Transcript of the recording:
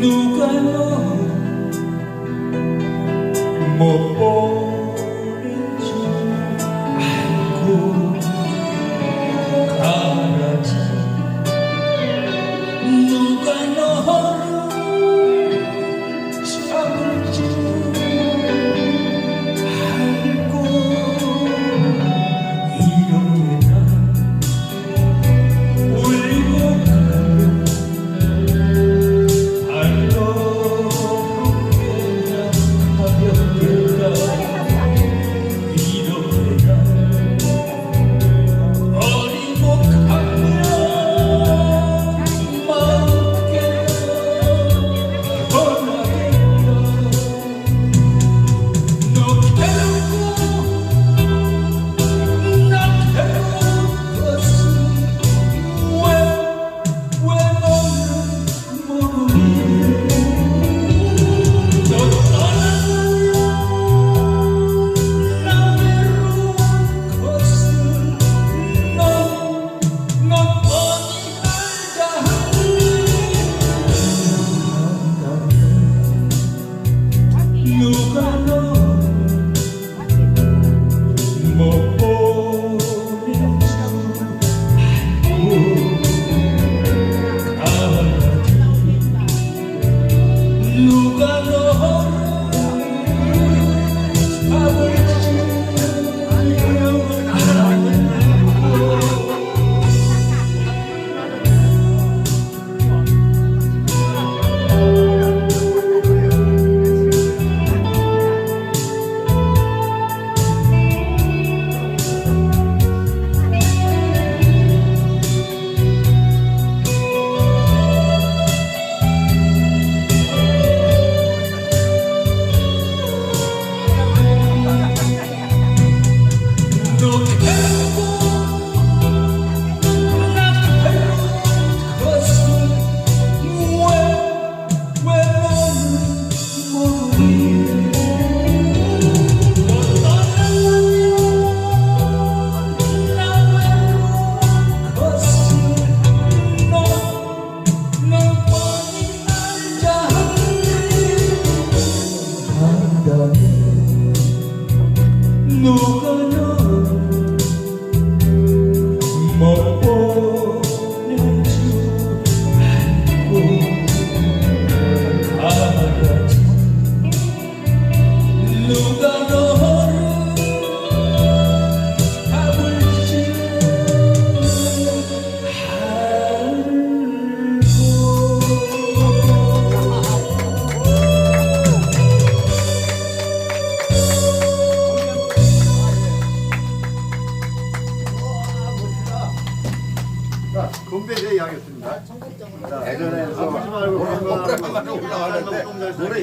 누가요? whole Cơn 자, 건배 대이야기였습니다. 예전에서 올라가는데 노래